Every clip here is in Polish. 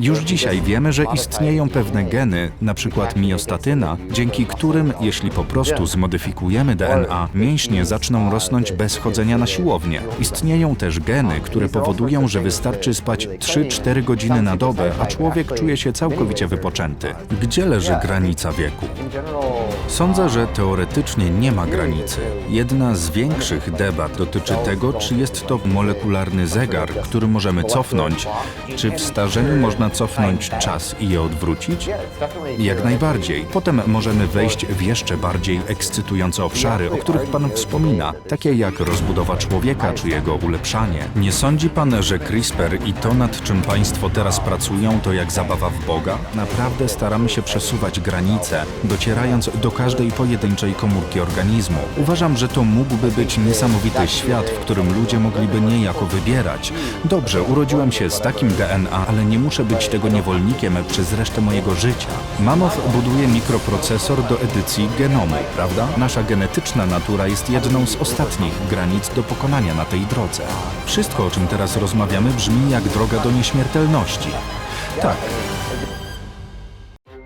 Już dzisiaj wiemy, że istnieją pewne geny, przykład miostatyna, dzięki którym, jeśli po prostu zmodyfikujemy DNA, mięśnie zaczną rosnąć bez chodzenia na siłownię. Istnieją też geny, które powodują, że wystarczy spać 3-4 godziny na dobę, a człowiek czuje się całkowicie wypoczęty. Gdzie leży granica wieku? Sądzę, że teoretycznie nie ma granicy. Jedna z większych debat dotyczy tego, czy jest to molekularny zegar, który możemy cofnąć, czy w starzeniu można cofnąć czas i je odwrócić? Jak najbardziej. Potem możemy wejść w jeszcze bardziej ekscytujące obszary, o których Pan wspomina, takie jak rozbudowa człowieka czy jego ulepszanie. Nie sądzi Pan, że CRISPR i to, nad czym Państwo teraz pracują, to jak zabawa w Boga? Naprawdę staramy się przesuwać granice, docierając do każdej pojedynczej komórki organizmu. Uważam, że to mógłby być niesamowity świat, w którym ludzie mogliby niejako wybierać. Dobrze, urodziłem się z takim DNA, ale nie muszę być tego niewolnikiem przez resztę mojego życia. Mamoth buduje mikroprocesor do edycji genomu, prawda? Nasza genetyczna natura jest jedną z ostatnich granic do pokonania na tej drodze. Wszystko, o czym teraz rozmawiamy, brzmi jak droga do nieśmiertelności. Tak.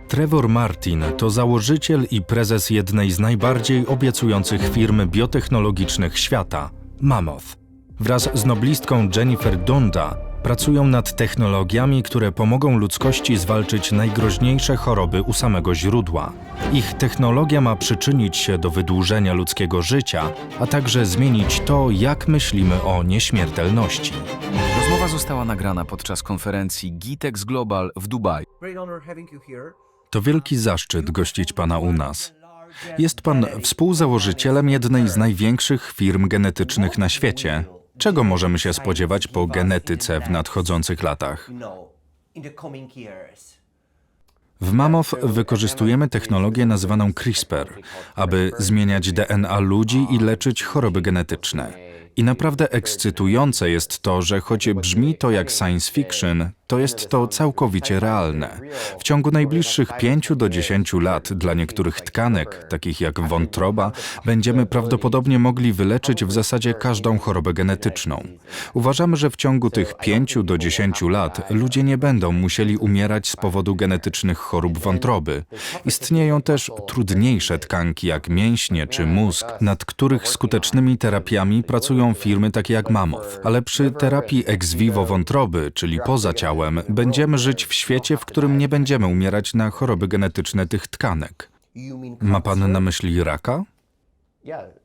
Trevor Martin to założyciel i prezes jednej z najbardziej obiecujących firm biotechnologicznych świata Mammoth. Wraz z noblistką Jennifer Donda pracują nad technologiami, które pomogą ludzkości zwalczyć najgroźniejsze choroby u samego źródła. Ich technologia ma przyczynić się do wydłużenia ludzkiego życia, a także zmienić to, jak myślimy o nieśmiertelności. Rozmowa została nagrana podczas konferencji GITEX Global w Dubaju. To wielki zaszczyt gościć Pana u nas. Jest Pan współzałożycielem jednej z największych firm genetycznych na świecie. Czego możemy się spodziewać po genetyce w nadchodzących latach? W Mammoth wykorzystujemy technologię nazywaną CRISPR, aby zmieniać DNA ludzi i leczyć choroby genetyczne. I naprawdę ekscytujące jest to, że choć brzmi to jak science fiction, to jest to całkowicie realne. W ciągu najbliższych 5 do 10 lat dla niektórych tkanek, takich jak wątroba, będziemy prawdopodobnie mogli wyleczyć w zasadzie każdą chorobę genetyczną. Uważamy, że w ciągu tych 5 do 10 lat ludzie nie będą musieli umierać z powodu genetycznych chorób wątroby. Istnieją też trudniejsze tkanki jak mięśnie czy mózg, nad których skutecznymi terapiami pracują firmy takie jak Mammoth. Ale przy terapii ex vivo wątroby, czyli poza ciałem, będziemy żyć w świecie, w którym nie będziemy umierać na choroby genetyczne tych tkanek. Ma pan na myśli raka?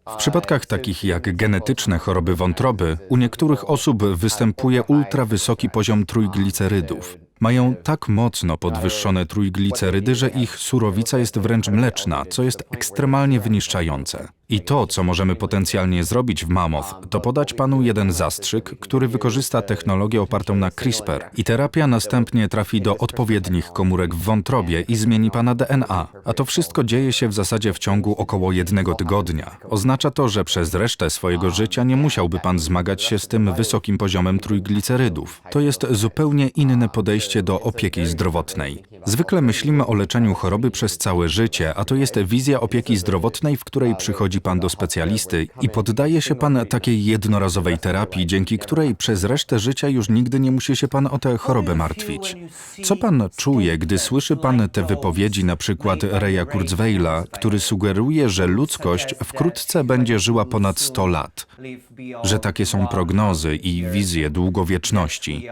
W przypadkach takich jak genetyczne choroby wątroby, u niektórych osób występuje ultrawysoki poziom trójglicerydów. Mają tak mocno podwyższone trójglicerydy, że ich surowica jest wręcz mleczna, co jest ekstremalnie wyniszczające. I to, co możemy potencjalnie zrobić w Mammoth, to podać panu jeden zastrzyk, który wykorzysta technologię opartą na CRISPR i terapia następnie trafi do odpowiednich komórek w wątrobie i zmieni pana DNA. A to wszystko dzieje się w zasadzie w ciągu około jednego tygodnia. Oznacza to, że przez resztę swojego życia nie musiałby pan zmagać się z tym wysokim poziomem trójglicerydów. To jest zupełnie inne podejście do opieki zdrowotnej. Zwykle myślimy o leczeniu choroby przez całe życie, a to jest wizja opieki zdrowotnej, w której przychodzi pan do specjalisty i poddaje się pan takiej jednorazowej terapii, dzięki której przez resztę życia już nigdy nie musi się pan o tę chorobę martwić. Co pan czuje, gdy słyszy pan te wypowiedzi na przykład Reya Kurzweila, który sugeruje, że ludzkość wkrótce będzie żyła ponad 100 lat? Że takie są prognozy i wizje długowieczności.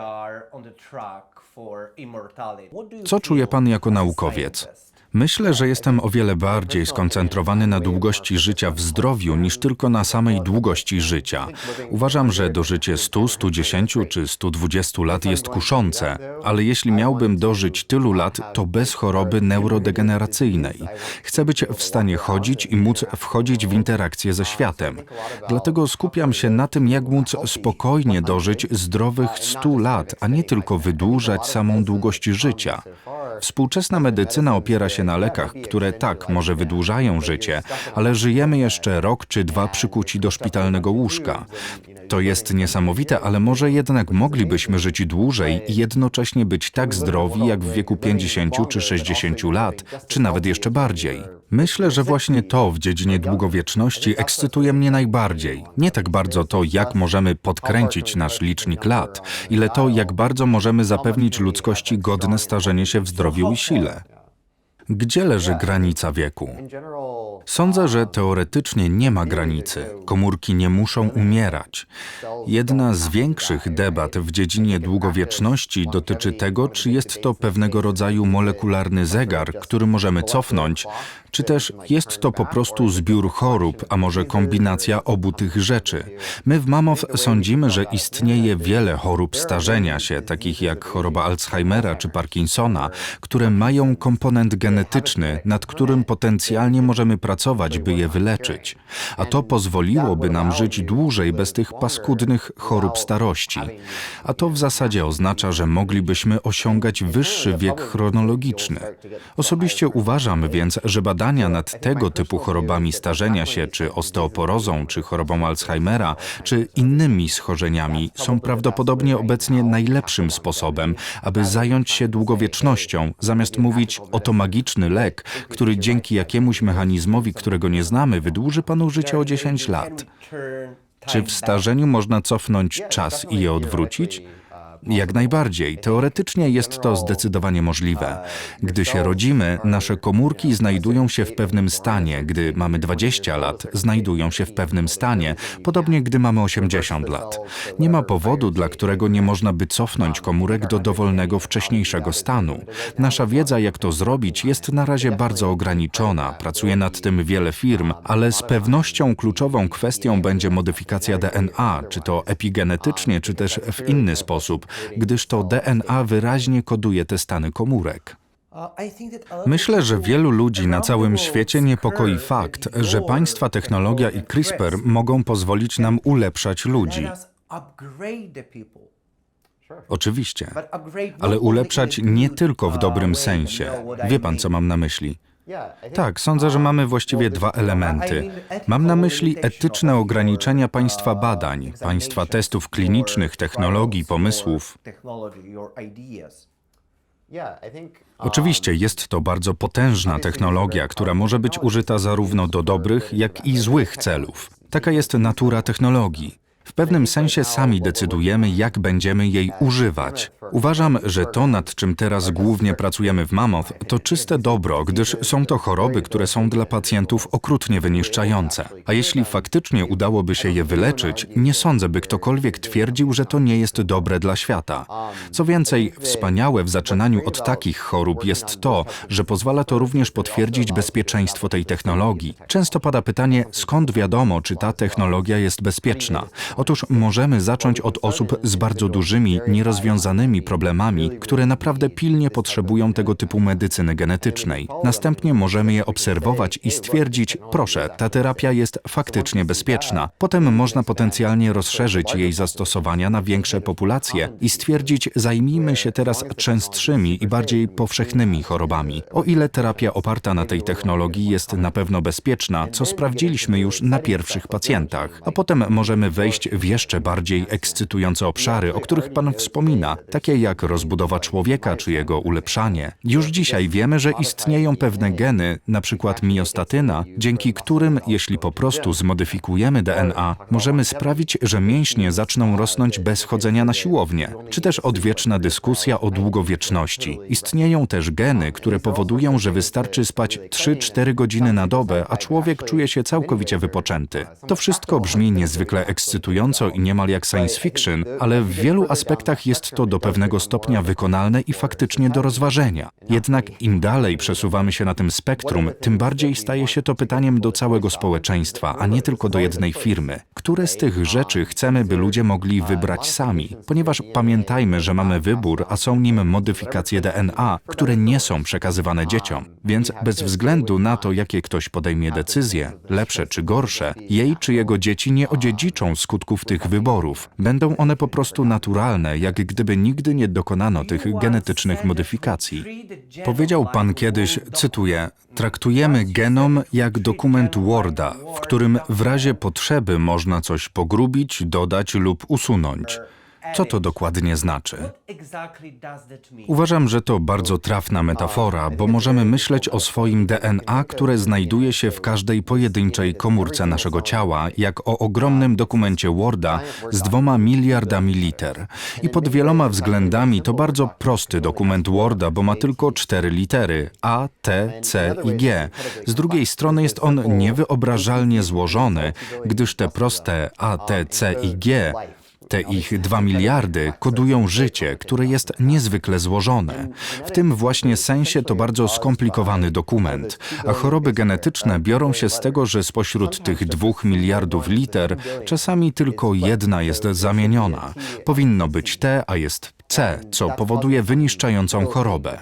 Co czuje pan jako naukowiec? Myślę, że jestem o wiele bardziej skoncentrowany na długości życia w zdrowiu niż tylko na samej długości życia. Uważam, że dożycie 100, 110 czy 120 lat jest kuszące, ale jeśli miałbym dożyć tylu lat, to bez choroby neurodegeneracyjnej. Chcę być w stanie chodzić i móc wchodzić w interakcję ze światem. Dlatego skupiam się na tym, jak móc spokojnie dożyć zdrowych 100 lat, a nie tylko wydłużać samą długość życia. Współczesna medycyna opiera się na lekach, które tak, może wydłużają życie, ale żyjemy jeszcze rok czy dwa przykuci do szpitalnego łóżka. To jest niesamowite, ale może jednak moglibyśmy żyć dłużej i jednocześnie być tak zdrowi jak w wieku 50 czy 60 lat, czy nawet jeszcze bardziej. Myślę, że właśnie to w dziedzinie długowieczności ekscytuje mnie najbardziej. Nie tak bardzo to, jak możemy podkręcić nasz licznik lat, ile to, jak bardzo możemy zapewnić ludzkości godne starzenie się w zdrowiu i sile. Gdzie leży granica wieku? Sądzę, że teoretycznie nie ma granicy. Komórki nie muszą umierać. Jedna z większych debat w dziedzinie długowieczności dotyczy tego, czy jest to pewnego rodzaju molekularny zegar, który możemy cofnąć, czy też jest to po prostu zbiór chorób, a może kombinacja obu tych rzeczy. My w Mamow sądzimy, że istnieje wiele chorób starzenia się, takich jak choroba Alzheimera czy Parkinsona, które mają komponent genetyczny, nad którym potencjalnie możemy pracować, by je wyleczyć. A to pozwoliłoby nam żyć dłużej bez tych paskudnych chorób starości. A to w zasadzie oznacza, że moglibyśmy osiągać wyższy wiek chronologiczny. Osobiście uważam więc, że badania nad tego typu chorobami starzenia się, czy osteoporozą, czy chorobą Alzheimera, czy innymi schorzeniami są prawdopodobnie obecnie najlepszym sposobem, aby zająć się długowiecznością, zamiast mówić oto magiczny lek, który dzięki jakiemuś mechanizmowi, którego nie znamy, wydłuży panu życie o 10 lat. Czy w starzeniu można cofnąć czas i je odwrócić? Jak najbardziej. Teoretycznie jest to zdecydowanie możliwe. Gdy się rodzimy, nasze komórki znajdują się w pewnym stanie. Gdy mamy 20 lat, znajdują się w pewnym stanie. Podobnie gdy mamy 80 lat. Nie ma powodu, dla którego nie można by cofnąć komórek do dowolnego wcześniejszego stanu. Nasza wiedza, jak to zrobić, jest na razie bardzo ograniczona. Pracuje nad tym wiele firm, ale z pewnością kluczową kwestią będzie modyfikacja DNA, czy to epigenetycznie, czy też w inny sposób, gdyż to DNA wyraźnie koduje te stany komórek. Myślę, że wielu ludzi na całym świecie niepokoi fakt, że państwa technologia i CRISPR mogą pozwolić nam ulepszać ludzi. Oczywiście, ale ulepszać nie tylko w dobrym sensie. Wie pan, co mam na myśli? Tak, sądzę, że mamy właściwie dwa elementy. Mam na myśli etyczne ograniczenia państwa badań, państwa testów klinicznych, technologii, pomysłów. Oczywiście jest to bardzo potężna technologia, która może być użyta zarówno do dobrych, jak i złych celów. Taka jest natura technologii. W pewnym sensie sami decydujemy, jak będziemy jej używać. Uważam, że to, nad czym teraz głównie pracujemy w Mamow, to czyste dobro, gdyż są to choroby, które są dla pacjentów okrutnie wyniszczające. A jeśli faktycznie udałoby się je wyleczyć, nie sądzę, by ktokolwiek twierdził, że to nie jest dobre dla świata. Co więcej, wspaniałe w zaczynaniu od takich chorób jest to, że pozwala to również potwierdzić bezpieczeństwo tej technologii. Często pada pytanie, skąd wiadomo, czy ta technologia jest bezpieczna? Otóż możemy zacząć od osób z bardzo dużymi, nierozwiązanymi problemami, które naprawdę pilnie potrzebują tego typu medycyny genetycznej. Następnie możemy je obserwować i stwierdzić, proszę, ta terapia jest faktycznie bezpieczna. Potem można potencjalnie rozszerzyć jej zastosowania na większe populacje i stwierdzić, zajmijmy się teraz częstszymi i bardziej powszechnymi chorobami. O ile terapia oparta na tej technologii jest na pewno bezpieczna, co sprawdziliśmy już na pierwszych pacjentach, a potem możemy wejść w jeszcze bardziej ekscytujące obszary, o których Pan wspomina, takie jak rozbudowa człowieka czy jego ulepszanie. Już dzisiaj wiemy, że istnieją pewne geny, przykład miostatyna, dzięki którym, jeśli po prostu zmodyfikujemy DNA, możemy sprawić, że mięśnie zaczną rosnąć bez chodzenia na siłownię, czy też odwieczna dyskusja o długowieczności. Istnieją też geny, które powodują, że wystarczy spać 3-4 godziny na dobę, a człowiek czuje się całkowicie wypoczęty. To wszystko brzmi niezwykle ekscytująco i niemal jak science fiction, ale w wielu aspektach jest to do pewnego stopnia wykonalne i faktycznie do rozważenia. Jednak im dalej przesuwamy się na tym spektrum, tym bardziej staje się to pytaniem do całego społeczeństwa, a nie tylko do jednej firmy. Które z tych rzeczy chcemy, by ludzie mogli wybrać sami? Ponieważ pamiętajmy, że mamy wybór, a są nim modyfikacje DNA, które nie są przekazywane dzieciom. Więc bez względu na to, jakie ktoś podejmie decyzje, lepsze czy gorsze, jej czy jego dzieci nie odziedziczą skutków skutków tych wyborów. Będą one po prostu naturalne, jak gdyby nigdy nie dokonano tych genetycznych modyfikacji. Powiedział pan kiedyś, cytuję, traktujemy genom jak dokument Worda, w którym w razie potrzeby można coś pogrubić, dodać lub usunąć. Co to dokładnie znaczy? Uważam, że to bardzo trafna metafora, bo możemy myśleć o swoim DNA, które znajduje się w każdej pojedynczej komórce naszego ciała, jak o ogromnym dokumencie Worda z dwoma miliardami liter. I pod wieloma względami to bardzo prosty dokument Worda, bo ma tylko cztery litery A, T, C i G. Z drugiej strony jest on niewyobrażalnie złożony, gdyż te proste A, T, C i G te ich dwa miliardy kodują życie, które jest niezwykle złożone. W tym właśnie sensie to bardzo skomplikowany dokument, a choroby genetyczne biorą się z tego, że spośród tych dwóch miliardów liter czasami tylko jedna jest zamieniona. Powinno być T, a jest C, co powoduje wyniszczającą chorobę.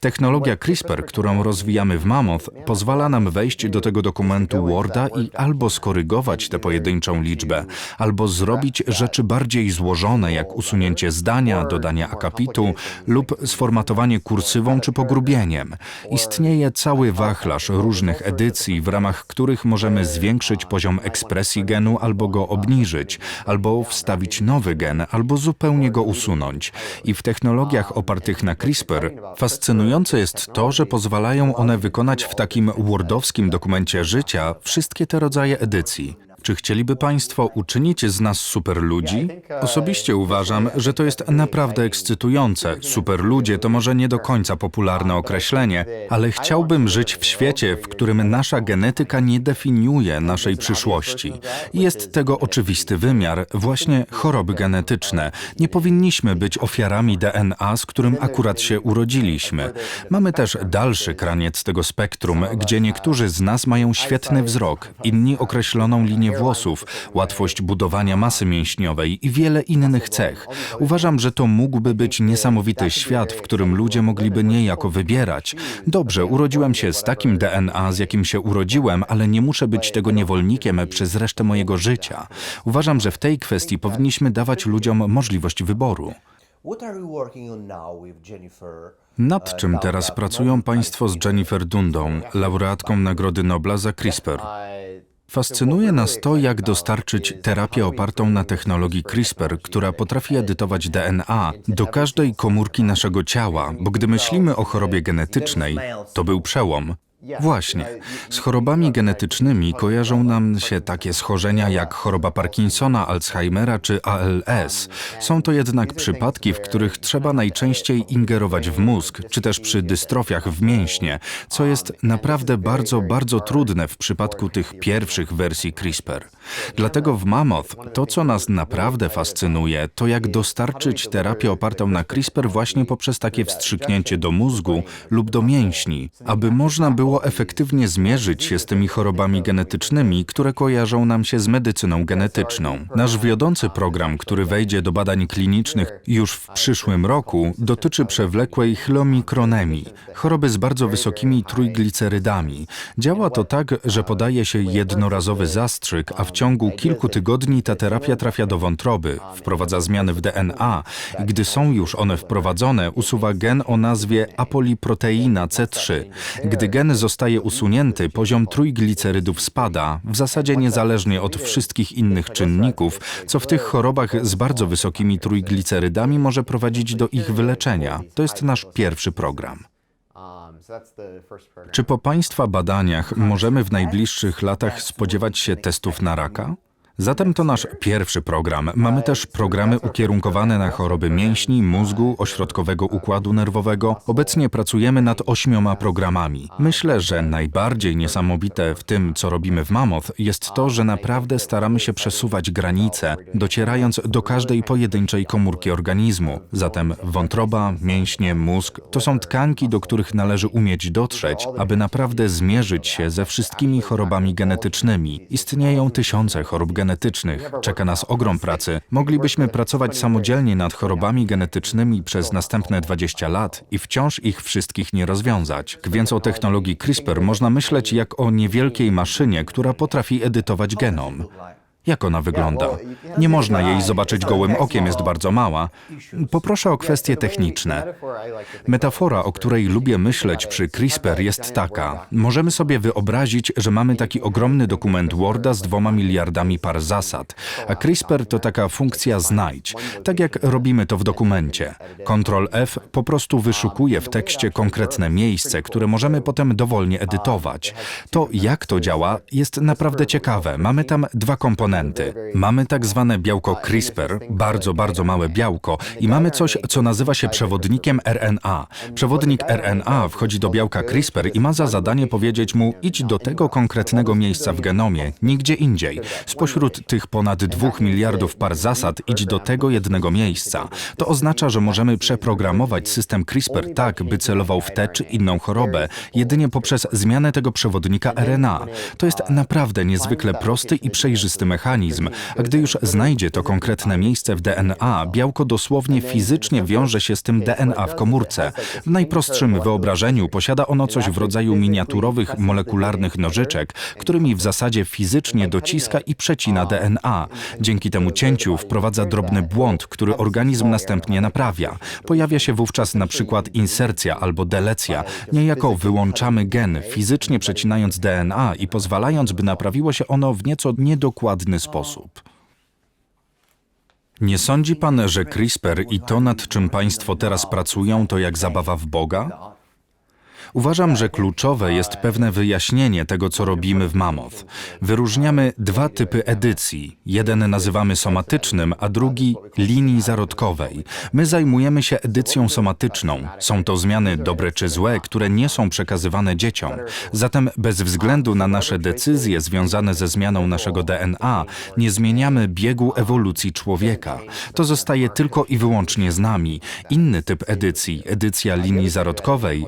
Technologia CRISPR, którą rozwijamy w Mammoth, pozwala nam wejść do tego dokumentu Worda i albo skorygować tę pojedynczą liczbę, albo zrobić rzeczy bardziej złożone, jak usunięcie zdania, dodanie akapitu lub sformatowanie kursywą czy pogrubieniem. Istnieje cały wachlarz różnych edycji, w ramach których możemy zwiększyć poziom ekspresji genu albo go obniżyć, albo wstawić nowy gen, albo zupełnie go usunąć. I w technologiach opartych na CRISPR fascynujące jest to, że pozwalają one wykonać w takim wordowskim dokumencie życia wszystkie te rodzaje edycji. Czy chcieliby Państwo uczynić z nas superludzi? Osobiście uważam, że to jest naprawdę ekscytujące. Superludzie to może nie do końca popularne określenie, ale chciałbym żyć w świecie, w którym nasza genetyka nie definiuje naszej przyszłości. Jest tego oczywisty wymiar, właśnie choroby genetyczne. Nie powinniśmy być ofiarami DNA, z którym akurat się urodziliśmy. Mamy też dalszy kraniec tego spektrum, gdzie niektórzy z nas mają świetny wzrok, inni określoną linię włosów, łatwość budowania masy mięśniowej i wiele innych cech. Uważam, że to mógłby być niesamowity świat, w którym ludzie mogliby niejako wybierać. Dobrze, urodziłem się z takim DNA, z jakim się urodziłem, ale nie muszę być tego niewolnikiem przez resztę mojego życia. Uważam, że w tej kwestii powinniśmy dawać ludziom możliwość wyboru. Nad czym teraz pracują Państwo z Jennifer Dundą, laureatką Nagrody Nobla za CRISPR? Fascynuje nas to, jak dostarczyć terapię opartą na technologii CRISPR, która potrafi edytować DNA do każdej komórki naszego ciała, bo gdy myślimy o chorobie genetycznej, to był przełom. Właśnie. Z chorobami genetycznymi kojarzą nam się takie schorzenia jak choroba Parkinsona, Alzheimera czy ALS. Są to jednak przypadki, w których trzeba najczęściej ingerować w mózg, czy też przy dystrofiach w mięśnie, co jest naprawdę bardzo, bardzo trudne w przypadku tych pierwszych wersji CRISPR. Dlatego w Mammoth to, co nas naprawdę fascynuje, to jak dostarczyć terapię opartą na CRISPR właśnie poprzez takie wstrzyknięcie do mózgu lub do mięśni, aby można było efektywnie zmierzyć się z tymi chorobami genetycznymi, które kojarzą nam się z medycyną genetyczną. Nasz wiodący program, który wejdzie do badań klinicznych już w przyszłym roku, dotyczy przewlekłej chlomikronemii, choroby z bardzo wysokimi trójglicerydami. Działa to tak, że podaje się jednorazowy zastrzyk, a w ciągu kilku tygodni ta terapia trafia do wątroby, wprowadza zmiany w DNA i gdy są już one wprowadzone, usuwa gen o nazwie apoliproteina C3. Gdy gen zostaje usunięty, poziom trójglicerydów spada, w zasadzie niezależnie od wszystkich innych czynników, co w tych chorobach z bardzo wysokimi trójglicerydami może prowadzić do ich wyleczenia. To jest nasz pierwszy program. Czy po Państwa badaniach możemy w najbliższych latach spodziewać się testów na raka? Zatem to nasz pierwszy program. Mamy też programy ukierunkowane na choroby mięśni, mózgu, ośrodkowego układu nerwowego. Obecnie pracujemy nad ośmioma programami. Myślę, że najbardziej niesamowite w tym, co robimy w Mammoth, jest to, że naprawdę staramy się przesuwać granice, docierając do każdej pojedynczej komórki organizmu. Zatem wątroba, mięśnie, mózg to są tkanki, do których należy umieć dotrzeć, aby naprawdę zmierzyć się ze wszystkimi chorobami genetycznymi. Istnieją tysiące chorób genetycznych genetycznych. Czeka nas ogrom pracy. Moglibyśmy pracować samodzielnie nad chorobami genetycznymi przez następne 20 lat i wciąż ich wszystkich nie rozwiązać. Więc o technologii CRISPR można myśleć jak o niewielkiej maszynie, która potrafi edytować genom. Jak ona wygląda? Nie można jej zobaczyć gołym okiem, jest bardzo mała. Poproszę o kwestie techniczne. Metafora, o której lubię myśleć przy CRISPR jest taka. Możemy sobie wyobrazić, że mamy taki ogromny dokument Worda z dwoma miliardami par zasad, a CRISPR to taka funkcja znajdź, tak jak robimy to w dokumencie. Ctrl F po prostu wyszukuje w tekście konkretne miejsce, które możemy potem dowolnie edytować. To, jak to działa, jest naprawdę ciekawe. Mamy tam dwa komponenty. Mamy tak zwane białko CRISPR, bardzo, bardzo małe białko, i mamy coś, co nazywa się przewodnikiem RNA. Przewodnik RNA wchodzi do białka CRISPR i ma za zadanie powiedzieć mu: idź do tego konkretnego miejsca w genomie, nigdzie indziej. Spośród tych ponad dwóch miliardów par zasad, idź do tego jednego miejsca. To oznacza, że możemy przeprogramować system CRISPR tak, by celował w tę czy inną chorobę, jedynie poprzez zmianę tego przewodnika RNA. To jest naprawdę niezwykle prosty i przejrzysty mechanizm, a gdy już znajdzie to konkretne miejsce w DNA, białko dosłownie fizycznie wiąże się z tym DNA w komórce. W najprostszym wyobrażeniu posiada ono coś w rodzaju miniaturowych molekularnych nożyczek, którymi w zasadzie fizycznie dociska i przecina DNA. Dzięki temu cięciu wprowadza drobny błąd, który organizm następnie naprawia. Pojawia się wówczas na przykład insercja albo delecja. Niejako wyłączamy gen, fizycznie przecinając DNA i pozwalając, by naprawiło się ono w nieco niedokładny sposób. Nie sądzi pan, że CRISPR i to, nad czym państwo teraz pracują, to jak zabawa w Boga? Uważam, że kluczowe jest pewne wyjaśnienie tego, co robimy w Mammoth. Wyróżniamy dwa typy edycji. Jeden nazywamy somatycznym, a drugi linii zarodkowej. My zajmujemy się edycją somatyczną. Są to zmiany dobre czy złe, które nie są przekazywane dzieciom. Zatem bez względu na nasze decyzje związane ze zmianą naszego DNA, nie zmieniamy biegu ewolucji człowieka. To zostaje tylko i wyłącznie z nami. Inny typ edycji, edycja linii zarodkowej,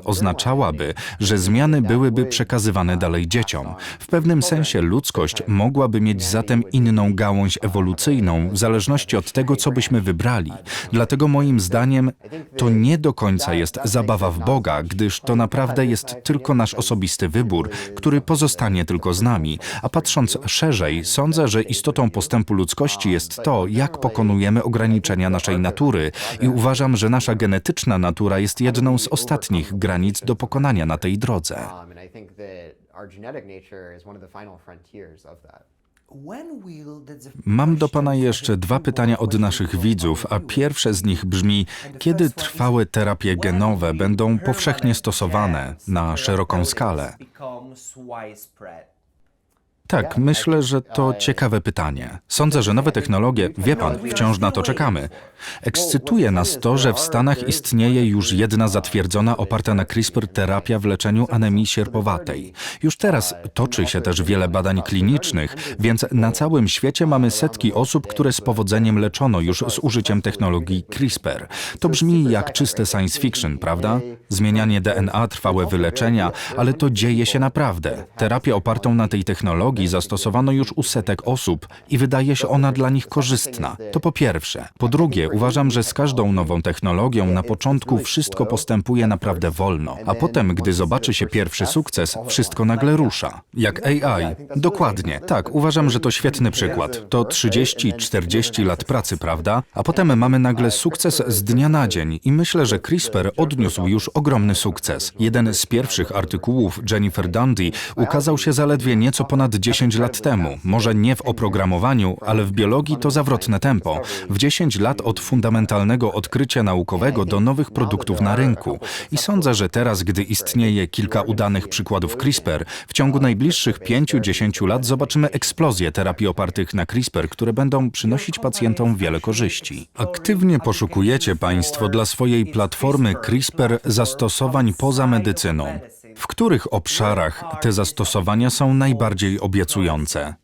oznaczałaby, że zmiany byłyby przekazywane dalej dzieciom. W pewnym sensie ludzkość mogłaby mieć zatem inną gałąź ewolucyjną, w zależności od tego, co byśmy wybrali. Dlatego moim zdaniem to nie do końca jest zabawa w Boga, gdyż to naprawdę jest tylko nasz osobisty wybór, który pozostanie tylko z nami. A patrząc szerzej, sądzę, że istotą postępu ludzkości jest to, jak pokonujemy ograniczenia naszej natury i uważam, że nasza genetyczna natura jest jedną z ostatnich granic do pokonania na tej drodze. Um, and I think that our genetic nature is one of the final frontiers of that. When will the def- Mam do Pana jeszcze dwa pytania od naszych widzów, a pierwsze z nich brzmi: kiedy trwałe terapie genowe będą powszechnie stosowane na szeroką skalę? Tak, myślę, że to ciekawe pytanie. Sądzę, że nowe technologie, wie pan, wciąż na to czekamy. Ekscytuje nas to, że w Stanach istnieje już jedna zatwierdzona, oparta na CRISPR terapia w leczeniu anemii sierpowatej. Już teraz toczy się też wiele badań klinicznych, więc na całym świecie mamy setki osób, które z powodzeniem leczono już z użyciem technologii CRISPR. To brzmi jak czyste science fiction, prawda? Zmienianie DNA, trwałe wyleczenia, ale to dzieje się naprawdę. Terapię opartą na tej technologii zastosowano już u setek osób i wydaje się ona dla nich korzystna. To po pierwsze. Po drugie, uważam, że z każdą nową technologią na początku wszystko postępuje naprawdę wolno, a potem, gdy zobaczy się pierwszy sukces, wszystko nagle rusza. Jak AI. Dokładnie. Tak, uważam, że to świetny przykład. To 30-40 lat pracy, prawda? A potem mamy nagle sukces z dnia na dzień i myślę, że CRISPR odniósł już ogromny sukces. Jeden z pierwszych artykułów Jennifer Dundee ukazał się zaledwie nieco ponad 10 lat temu. Może nie w oprogramowaniu, ale w biologii to zawrotne tempo. W 10 lat od fundamentalnego odkrycia naukowego do nowych produktów na rynku. I sądzę, że teraz, gdy istnieje kilka udanych przykładów CRISPR, w ciągu najbliższych 5-10 lat zobaczymy eksplozję terapii opartych na CRISPR, które będą przynosić pacjentom wiele korzyści. Aktywnie poszukujecie Państwo dla swojej platformy CRISPR zastosowań poza medycyną. W których obszarach te zastosowania są najbardziej obiecujące?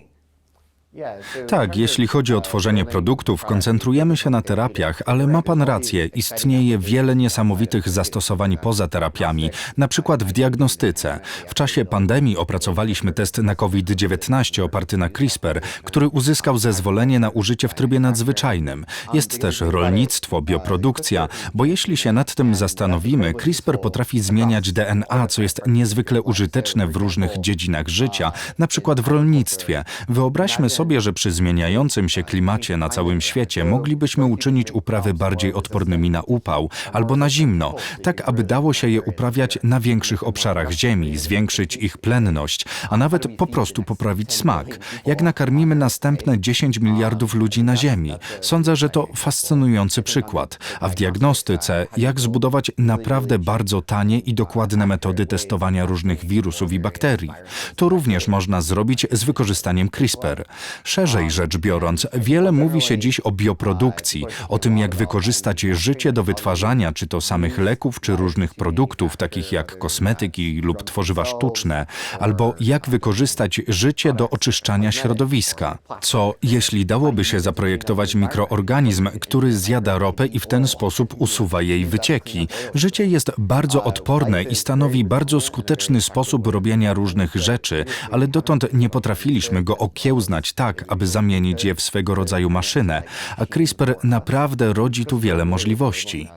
Tak, jeśli chodzi o tworzenie produktów, koncentrujemy się na terapiach, ale ma Pan rację, istnieje wiele niesamowitych zastosowań poza terapiami, na przykład w diagnostyce. W czasie pandemii opracowaliśmy test na COVID-19 oparty na CRISPR, który uzyskał zezwolenie na użycie w trybie nadzwyczajnym. Jest też rolnictwo, bioprodukcja, bo jeśli się nad tym zastanowimy, CRISPR potrafi zmieniać DNA, co jest niezwykle użyteczne w różnych dziedzinach życia, na przykład w rolnictwie. Wyobraźmy sobie, sobie, że przy zmieniającym się klimacie na całym świecie moglibyśmy uczynić uprawy bardziej odpornymi na upał albo na zimno, tak aby dało się je uprawiać na większych obszarach ziemi, zwiększyć ich plenność, a nawet po prostu poprawić smak. Jak nakarmimy następne 10 miliardów ludzi na Ziemi. Sądzę, że to fascynujący przykład. A w diagnostyce, jak zbudować naprawdę bardzo tanie i dokładne metody testowania różnych wirusów i bakterii. To również można zrobić z wykorzystaniem CRISPR. Szerzej rzecz biorąc, wiele mówi się dziś o bioprodukcji, o tym jak wykorzystać życie do wytwarzania czy to samych leków, czy różnych produktów, takich jak kosmetyki lub tworzywa sztuczne, albo jak wykorzystać życie do oczyszczania środowiska. Co, jeśli dałoby się zaprojektować mikroorganizm, który zjada ropę i w ten sposób usuwa jej wycieki? Życie jest bardzo odporne i stanowi bardzo skuteczny sposób robienia różnych rzeczy, ale dotąd nie potrafiliśmy go okiełznać tak, aby zamienić je w swego rodzaju maszynę, a CRISPR naprawdę rodzi tu wiele możliwości.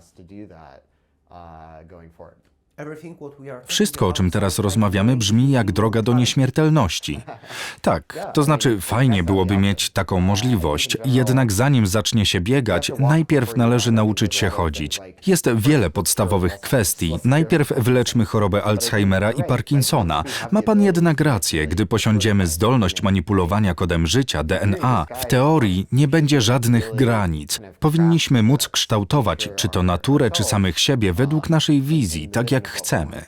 Wszystko, o czym teraz rozmawiamy, brzmi jak droga do nieśmiertelności. Tak, to znaczy fajnie byłoby mieć taką możliwość, jednak zanim zacznie się biegać, najpierw należy nauczyć się chodzić. Jest wiele podstawowych kwestii. Najpierw wyleczmy chorobę Alzheimera i Parkinsona. Ma pan jednak rację, gdy posiądziemy zdolność manipulowania kodem życia, DNA, w teorii nie będzie żadnych granic. Powinniśmy móc kształtować, czy to naturę, czy samych siebie, według naszej wizji, tak jak chcemy.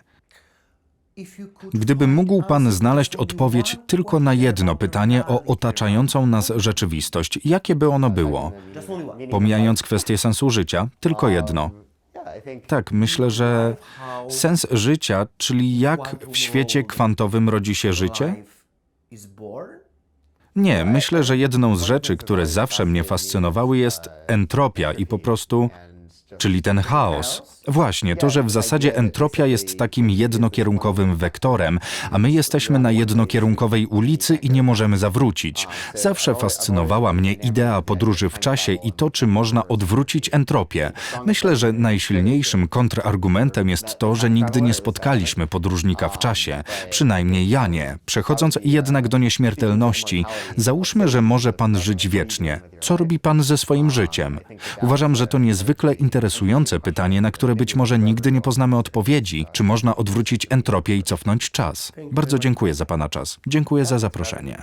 You could Gdyby mógł pan znaleźć odpowiedź tylko na jedno pytanie o otaczającą nas rzeczywistość, jakie by ono było? Pomijając kwestię sensu życia, tylko jedno. Tak, myślę, że sens życia, czyli jak w świecie kwantowym rodzi się życie? Nie, myślę, że jedną z rzeczy, które zawsze mnie fascynowały, jest entropia i po prostu, czyli ten chaos. Właśnie, to, że w zasadzie entropia jest takim jednokierunkowym wektorem, a my jesteśmy na jednokierunkowej ulicy i nie możemy zawrócić. Zawsze fascynowała mnie idea podróży w czasie i to, czy można odwrócić entropię. Myślę, że najsilniejszym kontrargumentem jest to, że nigdy nie spotkaliśmy podróżnika w czasie. Przynajmniej ja nie. Przechodząc jednak do nieśmiertelności, załóżmy, że może pan żyć wiecznie. Co robi pan ze swoim życiem? Uważam, że to niezwykle interesujące pytanie, na które być może nigdy nie poznamy odpowiedzi. Czy można odwrócić entropię i cofnąć czas? Bardzo dziękuję za pana czas. Dziękuję za zaproszenie.